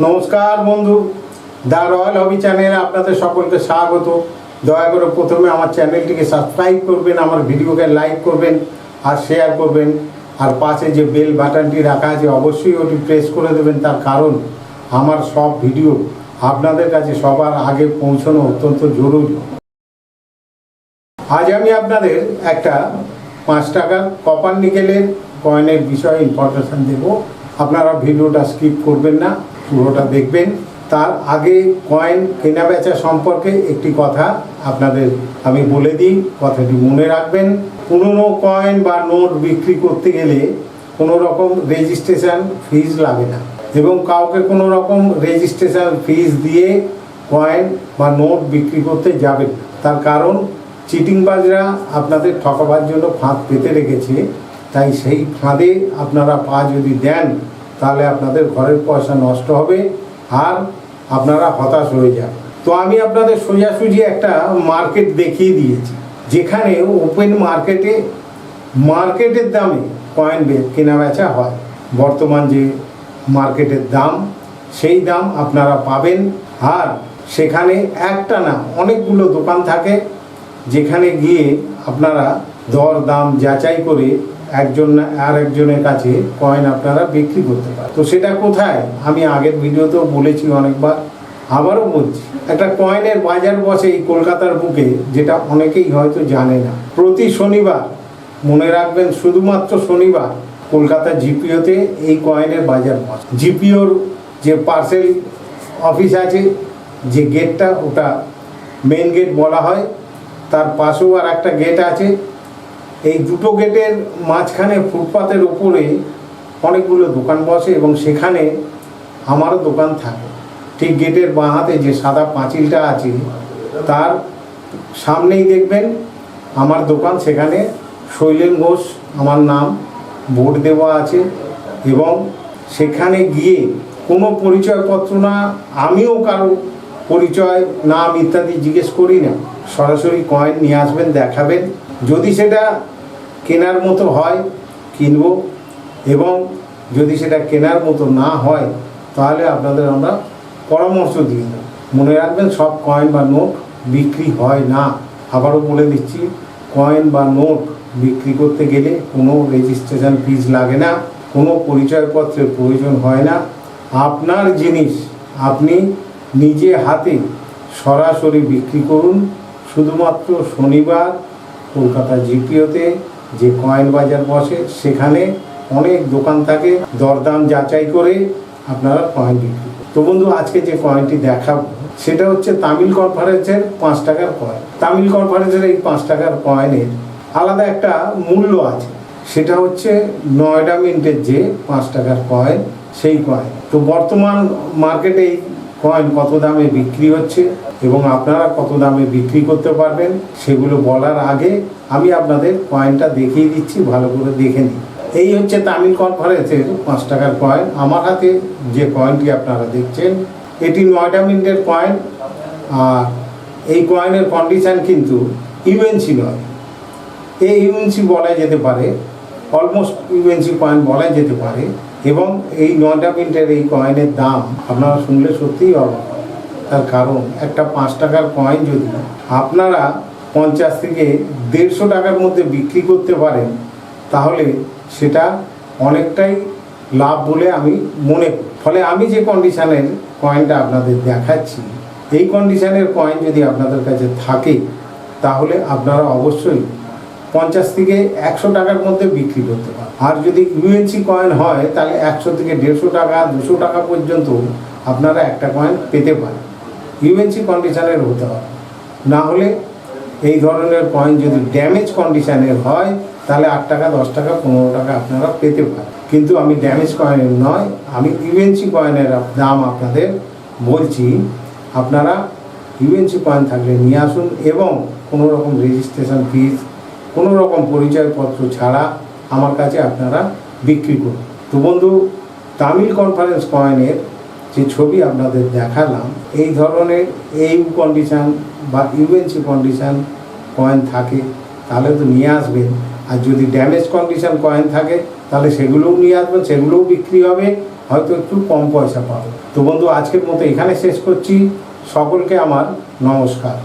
নমস্কার বন্ধু the royal হবি চ্যানেলে আপনাদের সকলকে স্বাগত। দয়া করে প্রথমে আমার চ্যানেলটিকে সাবস্ক্রাইব করবেন, আমার ভিডিওকে লাইক করবেন আর শেয়ার করবেন। আর পাশে যে বেল বাটনটি রাখা আছে, অবশ্যই ওটি প্রেস করে দেবেন। তার কারণ, আমার সব ভিডিও আপনাদের কাছে সবার আগে পৌঁছানো অত্যন্ত জরুরি। আজ আমি আপনাদের একটা পাঁচ টাকার কপার নিকেলের কয়েনের বিষয়ে ইনফরমেশান দেব। আপনারা ভিডিওটা স্কিপ করবেন না। পুরোটা দেখবেন তার আগে কয়েন কেনা বেচা সম্পর্কে একটি কথা আপনাদের আমি বলে দিই, কথাটি মনে রাখবেন পুরনো কয়েন বা নোট বিক্রি করতে গেলে কোনো রকম রেজিস্ট্রেশন ফিজ লাগে না এবং কাউকে কোনো রকম রেজিস্ট্রেশন ফিজ দিয়ে কয়েন বা নোট বিক্রি করতে যাবেন না। তার কারণ, চিটিংবাজরা আপনাদের ঠকাবার জন্য ফাঁদ পেতে রেখেছে, তাই সেই ফাঁদে আপনারা পা যদি দেন তাহলে আপনাদের ঘরের পয়সা নষ্ট হবে আর আপনারা হতাশ হয়ে যান। তো আমি আপনাদের সোজাসুজি একটা মার্কেট দেখিয়ে দিয়েছি, যেখানে ওপেন মার্কেটে মার্কেটের দামে কয়েন কেনা বেচা হয়। বর্তমান যে মার্কেটের দাম, সেই দাম আপনারা পাবেন। আর সেখানে একটা না অনেকগুলো দোকান থাকে, যেখানে গিয়ে আপনারা দর দাম যাচাই করে একজন আর একজনের কাছে কয়েন আপনারা বিক্রি করতে পারেন। তো সেটা কোথায়? আমি আগের ভিডিওতেও বলেছি অনেকবার, আবারও বলছি, একটা কয়েনের বাজার বসে এই কলকাতার বুকে যেটা অনেকেই হয়তো জানে না। প্রতি শনিবার, মনে রাখবেন শুধুমাত্র শনিবার, কলকাতা জিপিওতে এই কয়েনের বাজার বসে। জিপিওর যে পার্সেল অফিস আছে, যে গেটটা ওটা মেন গেট বলা হয়, তার পাশেও আর একটা গেট আছে এই দুটো গেটের মাঝখানে ফুটপাতের উপরে অনেকগুলো দোকান বসে এবং সেখানে আমারও দোকান থাকে। ঠিক গেটের বাঁ হাতে যে সাদা পাঁচিলটা আছে, তার সামনেই দেখবেন আমার দোকান, সেখানে শৈলেন ঘোষ, আমার নাম, বোর্ড দেওয়া আছে এবং সেখানে গিয়ে কোনো পরিচয়পত্র না, আমিও কারও পরিচয় নাম ইত্যাদি জিজ্ঞেস করি না। সরাসরি কয়েন নিয়ে আসবেন, দেখাবেন। যদি সেটা কেনার মতো হয়, কিনবো। এবং যদি সেটা কেনার মতো না হয়, তাহলে আপনাদের আমরা পরামর্শ দিয়ে দেবো। মনে রাখবেন, সব কয়েন বা নোট বিক্রি হয় না। আবারও বলে দিচ্ছি কয়েন বা নোট বিক্রি করতে গেলে কোনো রেজিস্ট্রেশন ফিজ লাগে না, কোনো পরিচয়পত্রের প্রয়োজন হয় না। আপনার জিনিস আপনি নিজে হাতে সরাসরি বিক্রি করুন। শুধুমাত্র শনিবার কলকাতা জিপিওতে যে কয়েন বাজার বসে, সেখানে অনেক দোকান থাকে, দরদাম যাচাই করে আপনারা কয়েন বিক্রি। তো বন্ধু, আজকে যে কয়েনটি দেখাবো, সেটা হচ্ছে তামিল কনফারেন্সের পাঁচ টাকার কয়েন। তামিল কনফারেন্সের এই পাঁচ টাকার কয়েনের আলাদা একটা মূল্য আছে। সেটা হচ্ছে নয়ডা মিন্টের যে পাঁচ টাকার কয়েন, সেই কয়েন। তো বর্তমান মার্কেটে এই কয়েন কত দামে বিক্রি হচ্ছে এবং আপনারা কত দামে বিক্রি করতে পারবেন, সেগুলো বলার আগে আমি আপনাদের কয়েনটা দেখিয়ে দিচ্ছি, ভালো করে দেখে নিই। এই হচ্ছে তামিল কনফারেন্সের পাঁচ টাকার কয়েন। আমার হাতে যে কয়েনটি আপনারা দেখছেন, এটি নয়ডা মিন্টের কয়েন। আর এই কয়েনের কন্ডিশন কিন্তু ইউএনসি নয়। এই ইউএনসি বলা যেতে পারে অলমোস্ট ইউএনসি কয়েন বলা যেতে পারে, এবং এই নয়টা মিন্টের এই কয়েনের দাম আপনারা শুনলে সত্যিই অবাক তার কারণ, একটা পাঁচ টাকার কয়েন যদি আপনারা পঞ্চাশ থেকে দেড়শো টাকার মধ্যে বিক্রি করতে পারেন, তাহলে সেটা অনেকটাই লাভ বলে আমি মনে ফলে আমি যে কন্ডিশানের কয়েনটা আপনাদের দেখাচ্ছি, এই কন্ডিশানের কয়েন যদি আপনাদের কাছে থাকে, তাহলে আপনারা অবশ্যই পঞ্চাশ থেকে একশো টাকার মধ্যে বিক্রি করতে পারেন আর যদি ইউএনসি কয়েন হয়, তাহলে একশো থেকে দেড়শো টাকা, দুশো টাকা পর্যন্ত আপনারা একটা কয়েন পেতে পারেন। ইউএনসি কন্ডিশানের হতে হবে। না হলে এই ধরনের কয়েন যদি ড্যামেজ কন্ডিশানের হয়, তাহলে আট টাকা, দশ টাকা, পনেরো টাকা আপনারা পেতে পারেন। কিন্তু আমি ড্যামেজ কয়েনের নয়, আমি ইউএনসি কয়েনের দাম আপনাদের বলছি। আপনারা ইউএনসি কয়েন থাকলে নিয়ে আসুন এবং কোনো রকম রেজিস্ট্রেশন ফিজ কোনো রকম পরিচয়পত্র ছাড়া আমার কাছে আপনারা বিক্রি করুন। তো বন্ধু, তামিল কনফারেন্স কয়েনের যে ছবি আপনাদের দেখালাম, এই ধরনের এই কন্ডিশান বা ইউএনসি কন্ডিশান কয়েন থাকে, তাহলে তো নিয়ে আসবেন। আর যদি ড্যামেজ কন্ডিশান কয়েন থাকে, তাহলে সেগুলোও নিয়ে আসবেন, সেগুলোও বিক্রি হবে, হয়তো একটু কম পয়সা পাবে তো বন্ধু, আজকের মতো এখানে শেষ করছি। সকলকে আমার নমস্কার।